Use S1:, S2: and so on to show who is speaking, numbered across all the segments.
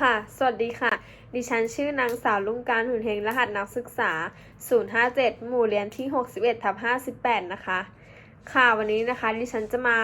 S1: ค่ะ สวัสดีค่ะ ดิฉันชื่อนางสาวลุงการหุ่นเฮงรหัสนักศึกษา 057 หมู่เรียนที่ 61ทับ58 นะคะ ค่ะ วันนี้นะคะ ดิฉันจะมา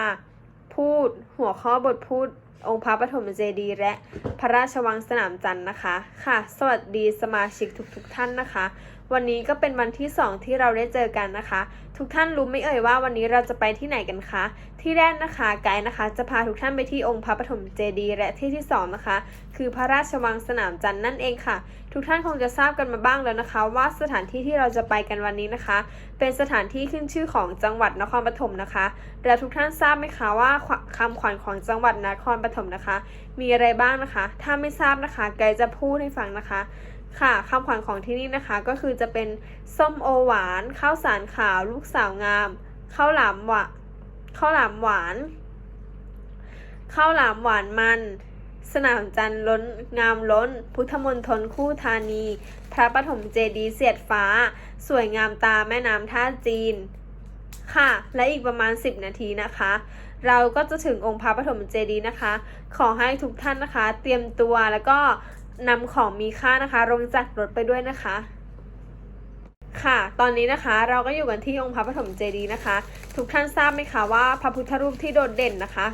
S1: พูดหัวข้อบทพูดองค์พระปฐมเจดีย์และพระราชวังสนามจันทร์นะคะ ค่ะ สวัสดีสมาชิกทุกๆทท่านนะคะวันนี้ก็เป็นวันที่ 2 ที่เราได้เจอกันนะคะ ทุกท่านรู้ไม่เอ่ยว่าวันนี้เราจะไปที่ไหนกันคะ ที่แรกนะคะไกด์นะคะ จะพาทุกท่านไปที่องค์พระปฐมเจดีย์และที่ที่สองนะคะ คือพระราชวังสนามจันทร์นั่นเองค่ะ ทุกท่านคงจะทราบกันมาบ้างแล้วนะคะ ว่าสถานที่ที่เราจะไปกันวันนี้นะคะ เป็นสถานที่ขึ้นชื่อของจังหวัดนครปฐมนะคะ และทุกท่านทราบไหมคะว่าคำขวัญของจังหวัดนครปฐมนะคะ มีอะไรบ้างนะคะ ถ้าไม่ทราบนะคะไกด์จะพูดให้ฟังนะคะ ค่ะคำขวัญของที่นี่นะคะก็คือจะเป็นส้มโอหวานข้าวสารขาวลูกสาวงามข้าวหลามหวานข้าวหลามหวานข้าวหลามหวานมัน สนามจันทร์ล้นงามล้น พุทธมณฑลคู่ธานี พระปฐมเจดีย์เสียดฟ้า สวยงามตาแม่น้ำท่าจีน ค่ะ และอีกประมาณ 10 นาทีนะคะ เราก็จะถึงองค์พระปฐมเจดีย์นะคะ ขอให้ทุกท่านนะคะ เตรียมตัวแล้วก็ นำของมีค่านะคะลงจากรถไปด้วยนะคะ ค่ะ ตอนนี้นะคะเราก็อยู่กันที่องค์พระปฐมเจดีย์นะคะ ทุกท่านทราบไหมคะว่าพระพุทธรูปที่โดดเด่นนะคะ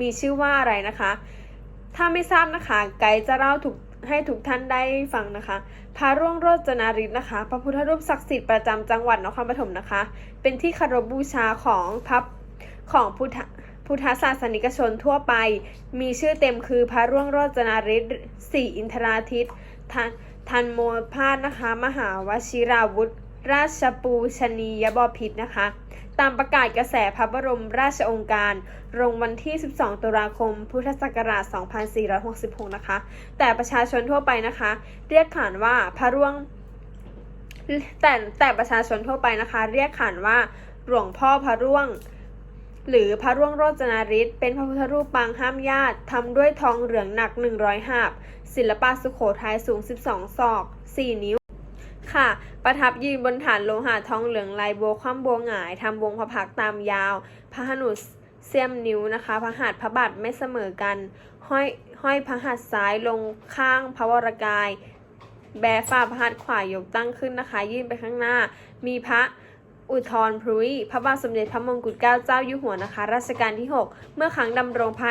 S1: มีชื่อว่าอะไรนะคะ ถ้าไม่ทราบนะคะ ไกด์จะเล่าถูกให้ทุกท่านได้ฟังนะคะ พระร่วงโรจนาริศนะคะ พระพุทธรูปศักดิ์สิทธิ์ประจำจังหวัดนครปฐมนะคะ เป็นที่คารพบูชาของพระของพุทธ พุทธศาสนิกชนทั่วไป มีชื่อเต็มคือพระร่วงโรจนาริศศรีอินทราทิตทันทันโมพาสนะคะ มหาวชิราวุธ ราชปูชนียบพิตรนะคะ ตามประกาศกระแสพระบรมราชองค์การลงวันที่ 12 ตุลาคม พุทธศักราช 2466 นะคะ แต่ประชาชนทั่วไปนะคะ เรียกขานว่าพระร่วง แต่แต่ประชาชนทั่วไปนะคะ เรียกขานว่าหลวงพ่อพระร่วง หรือพระร่วงโรจนาริศเป็นพระพุทธรูปปางห้ามญาติทำด้วยทองเหลืองหนัก 100หาบ ศิลปะสุโขทัยสูง 12 ศอก 4 นิ้ว ค่ะ ประทับยืนบนฐานโลหะทองเหลืองลายโบคว่ำโบวหงายทำวงพระพักตร์ตามยาว พระหนุเสียมนิ้วนะคะพระหัตถ์พระบาทไม่เสมอกัน ห้อยห้อยพระหัตถ์ซ้ายลงข้างพระวรกาย แบฝ่าพระหัตถ์ขวายกตั้งขึ้นนะคะ ยื่นไปข้างหน้า มีพระ อุทธรพรุยพระบาทสมเด็จพระมงกุฎเกล้าเจ้าอยู่หัวนะคะรัชกาลที่ 6 เมื่อครั้งดำรงพระ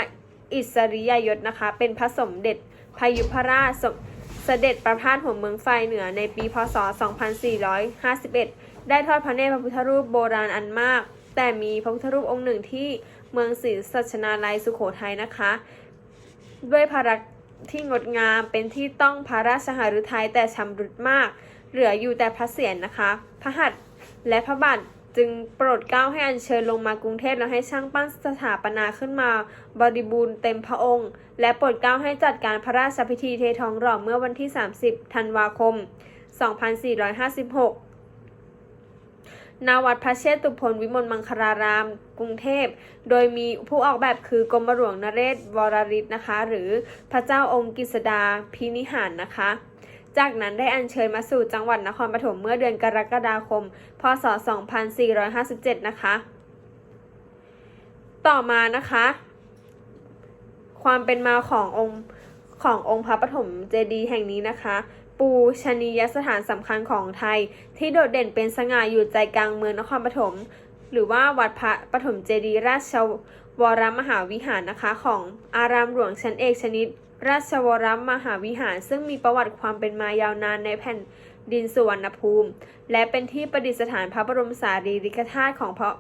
S1: อิสริยยศนะคะ เป็นพระสมเด็จพายุพราชสเสด็จประพาสหัวเมืองไฟเหนือในปีพศ 2451 ได้ทอดพระเนตรพระพุทธรูปโบราณอันมาก แต่มีพระพุทธรูปองค์หนึ่งที่เมืองศรีสัชนาลัยสุโขทัยนะคะ ด้วยพระรักที่งดงามเป็นที่ต้องพระราชหฤทัยแต่ชำรุดมาก เหลืออยู่แต่พระเศียรนะคะ พระหัตถ์ และพระบาทจึงโปรดเกล้าให้อัญเชิญลงมากรุงเทพแล้วให้ช่างปั้นสถาปนาขึ้นมา บริบูรณ์เต็มพระองค์ และโปรดเกล้าให้จัดการพระราชพิธีเททองหล่อเมื่อวันที่ 30 ธันวาคม 2456ณวัดพระเชตุพนวิมลมังคลาราม กรุงเทพ โดยมีผู้ออกแบบคือกรมหลวงนเรศวรริศนะคะ หรือพระเจ้าองค์กิษดาพินิหารนะคะ จากนั้นได้อัญเชิญมาสู่จังหวัดนครปฐมเมื่อเดือนกรกฎาคม พศ 2457 นะคะ ต่อมานะคะ ความเป็นมาขององค์ขององค์พระปฐมเจดีย์แห่งนี้นะคะ ปูชนียสถานสำคัญของไทย ที่โดดเด่นเป็นสง่าอยู่ใจกลางเมืองนครปฐมหรือว่าวัดพระปฐมเจดีย์ราชวรมหาวิหารนะคะ ของอารามหลวงชั้นเอกชนิด ราชวรมหาวิหาร ซึ่งมีประวัติความเป็นมายาวนานในแผ่นดินสุวรรณภูมิ และเป็นที่ประดิษฐานพระบรมสารีริกธาตุของพระ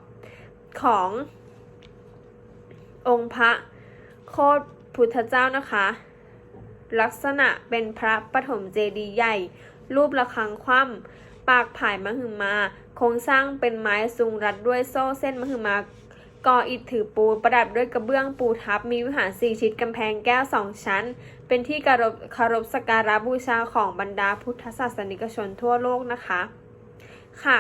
S1: ขององค์พระโคตรพุทธเจ้านะคะ ลักษณะเป็นพระปฐมเจดีย์ใหญ่ รูประฆังคว่ำปากผายมหึมา โครงสร้างเป็นไม้ซุงรัดด้วยโซ่เส้นมหึมา ก่ออิฐถือปูนประดับด้วยกระเบื้องปูทับ มีวิหารสี่ชิดกำแพงแก้วสองชั้น เป็นที่เคารพเคารพสักการะบูชาของบรรดาพุทธศาสนิกชนทั่วโลกนะคะ ค่ะ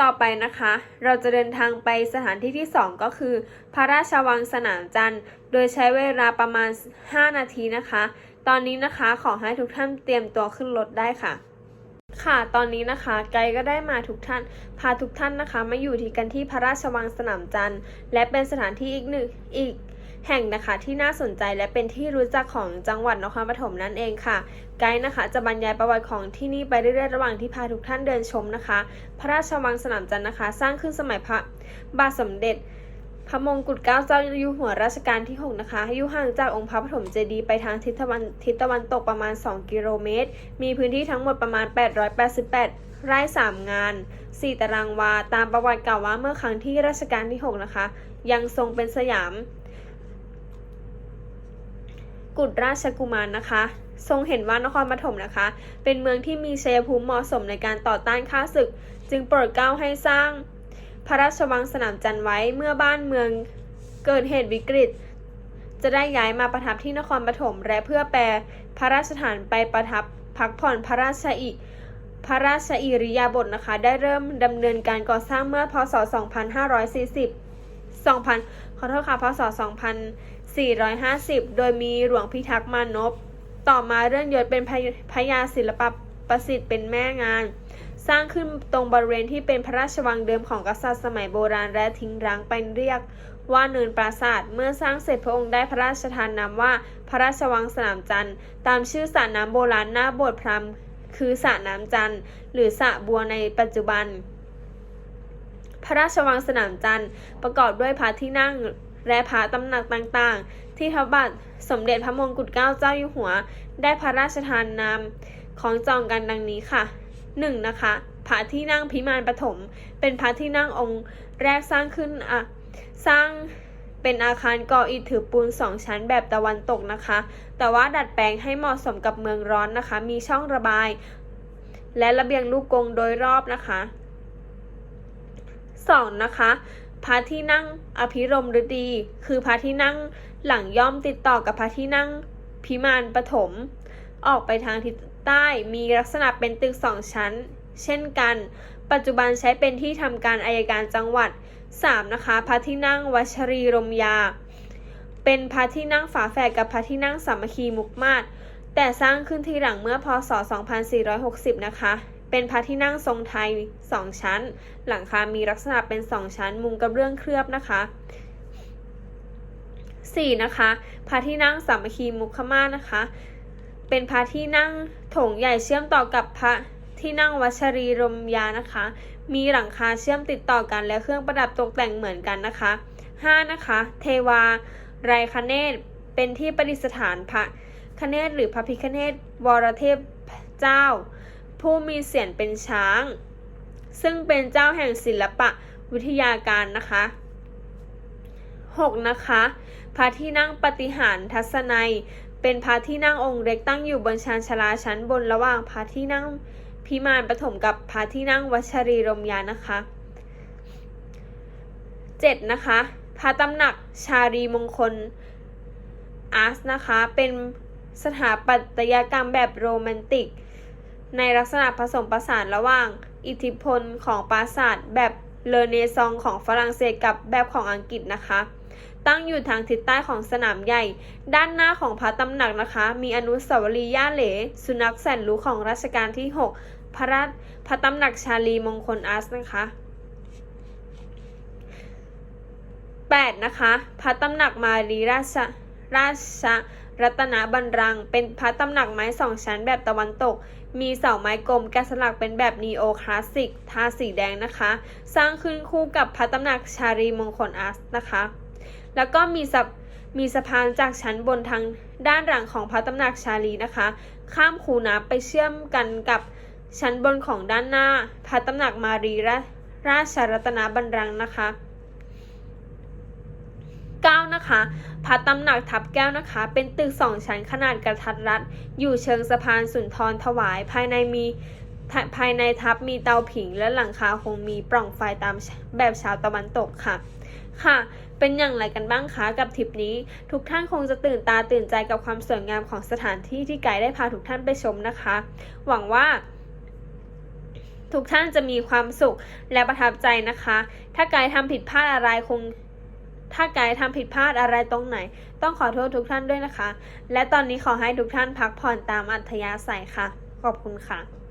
S1: ต่อไปนะคะ เราจะเดินทางไปสถานที่ที่ 2 ก็คือ พระราชวังสนามจันทร์ โดยใช้เวลาประมาณ 5 นาทีนะคะ ตอนนี้นะคะขอให้ทุกท่านเตรียมตัวขึ้นรถได้ค่ะ ค่ะ ตอนนี้นะคะ ไกด์ก็ได้มาทุกท่าน พาทุกท่านนะคะ มาอยู่ที่กันที่พระราชวังสนามจันทร์ และเป็นสถานที่อีกหนึ่งอีกแห่งนะคะที่น่าสนใจและเป็นที่รู้จักของจังหวัดนครปฐมนั่นเองค่ะ ไกด์นะคะ จะบรรยายประวัติของที่นี่ไปเรื่อยๆระหว่างที่พาทุกท่านเดินชมนะคะ พระราชวังสนามจันทร์นะคะ สร้างขึ้นสมัยพระบาทสมเด็จ ระมงกุฎเกล้าเจ้าอยู่หัวรัชกาลที่ 6 นะคะอยู่ห่างจากองค์พระปฐมเจดีย์ไปทางทิศตะวันทิศตะวันตกประมาณ 2 กิโลเมตร มีพื้นที่ทั้งหมดประมาณ 888 ไร่ 3 งาน 4 ตารางวา ตามประวัติกล่าวว่าเมื่อครั้งที่รัชกาลที่ 6 นะคะ ยังทรงเป็นสยาม กุฎราชกุมารนะคะ ทรงเห็นว่านครปฐมนะคะ เป็นเมืองที่มีชัยภูมิเหมาะสมในการต่อต้านข้าศึก จึงโปรดเกล้าให้สร้าง พระราชวังสนามจันทร์ไว้เมื่อบ้านเมืองเกิดเหตุวิกฤต จะได้ย้ายมาประทับที่นครปฐมและเพื่อแปลพระราชฐานไปประทับพักผ่อนพระราชอิพระราชอิริยาบถนะคะ ได้เริ่มดำเนินการก่อสร้างเมื่อพศ 2540 2000 ขอโทษค่ะ พศ 2450 โดยมีหลวงพิทักษ์มานพ ต่อมาเรื่องยศเป็นพยพยาศิลปประสิทธิ์เป็นแม่งาน สร้างขึ้นตรงบริเวณที่เป็นพระราชวังเดิมของกษัตริย์สมัยโบราณและทิ้งร้างไปเรียกว่าเนินปราสาทเมื่อสร้างเสร็จพระองค์ได้พระราชทานนามว่าพระราชวังสนามจันทร์ตามชื่อสระน้ำโบราณหน้าโบสถ์พราหมณ์คือสระน้ำจันทร์หรือสระบัวในปัจจุบัน พระราชวังสนามจันทร์ประกอบด้วยพระที่นั่งและพระตำหนักต่างๆ ที่พระบาทสมเด็จพระมงกุฎเกล้าเจ้าอยู่หัว ได้พระราชทานนามของจองกันดังนี้ค่ะ 1. นะคะพระที่นั่งพิมานปฐมเป็นพระที่นั่งองค์แรกสร้างขึ้นอะสร้างเป็นอาคารก่ออิฐถือปูนสองชั้นแบบตะวันตกนะคะ แต่ว่าดัดแปลงให้เหมาะสมกับเมืองร้อนนะคะ มีช่องระบาย และระเบียงลูกกงโดยรอบนะคะ 2. นะคะพระที่นั่งอภิรมฤดี คือพระที่นั่งหลังย่อมติดต่อกับพระที่นั่งพิมานปฐมออกไปทางทิศ ใต้มีลักษณะเป็นตึกสองชั้น เช่นกัน ปัจจุบันใช้เป็นที่ทำการอายการจังหวัด 3. นะคะพระที่นั่งวัชรีรมยา เป็นพระที่นั่งฝาแฝดกับพระที่นั่งสามัคคีมุกมาศแต่สร้างขึ้นทีหลังเมื่อพศ 2460 นะคะ เป็นพระที่นั่งทรงไทย 2 ชั้น หลังคา มีลักษณะเป็น 2 ชั้น มุงกระเบื้องเคลือบนะคะ 4. นะคะ พระที่นั่งสามัคคีมุขมาศนะคะ เป็นพระที่นั่งโถงใหญ่เชื่อมต่อกับพระที่นั่งวัชรีรมยานะคะ มีหลังคาเชื่อมติดต่อกันและเครื่องประดับตกแต่งเหมือนกันนะคะ 5. นะคะ เทวาไรคเนศเป็นที่ประดิษฐานพระคเนศหรือพระพิคเนศวรเทพเจ้า ผู้มีเสียนเป็นช้าง ซึ่งเป็นเจ้าแห่งศิลปะวิทยาการนะคะ 6. นะคะ พระที่นั่งปฏิหารทัศนัย เป็นพระที่นั่งองค์เล็กตั้งอยู่บนชานชาลาชั้นบนระหว่างพระที่นั่งพิมานปฐมกับพระที่นั่งวัชรีรมยานะคะ 7. นะคะพระตำหนักชารีมงคลอาร์ตนะคะเป็นสถาปัตยกรรมแบบโรแมนติก ในลักษณะผสมผสานระหว่างอิทธิพลของปราสาทแบบเลเนซองของฝรั่งเศสกับแบบของอังกฤษนะคะ ตั้งอยู่ทางทิศใต้ของสนามใหญ่ ด้านหน้าของพระตำหนักนะคะ มีอนุสาวรีย์ย่าเหล สุนัขแสนรู้ของรัชกาลที่ 6 พระราชพระตำหนักชาลีมงคลอาร์ตนะคะ 8. นะคะ พระตำหนักมารีราชราชรัตนบัลลัง เป็นพระตำหนักไม้สองชั้นแบบตะวันตก มีเสาไม้กลมแกะสลักเป็นแบบนีโอคลาสสิก ทาสีแดงนะคะ สร้างขึ้นคู่กับพระตำหนักชารีมงคลอาร์ตนะคะ แล้วก็มีสะมีสะพานจากชั้นบนทางด้านหลังของพระตำหนักชาลีนะคะ ข้ามคูน้ำไปเชื่อมกันกับชั้นบนของด้านหน้า พระตำหนักมารีราราชรัตนบัลลังนะคะ 9 นะคะพระตำหนักทับแก้วนะคะ เป็นตึกสองชั้นขนาดกระทัดรัด อยู่เชิงสะพานสุนทรถวายภายในมีภายในทับมีเตาผิงและหลังคาคงมีปล่องไฟตามแบบชาวตะวันตกค่ะ ค่ะ เป็นอย่างไรกันบ้างคะกับทริปนี้ ทุกท่านคงจะตื่นตาตื่นใจกับความสวยงามของสถานที่ที่ไกด์ได้พาทุกท่านไปชมนะคะ หวังว่าทุกท่านจะมีความสุขและประทับใจนะคะ ถ้าไกด์ทำผิดพลาดอะไรคง ถ้าไกด์ทำผิดพลาดอะไรตรงไหน ต้องขอโทษทุกท่านด้วยนะคะ และตอนนี้ขอให้ทุกท่านพักผ่อนตามอัธยาศัยค่ะ ขอบคุณค่ะ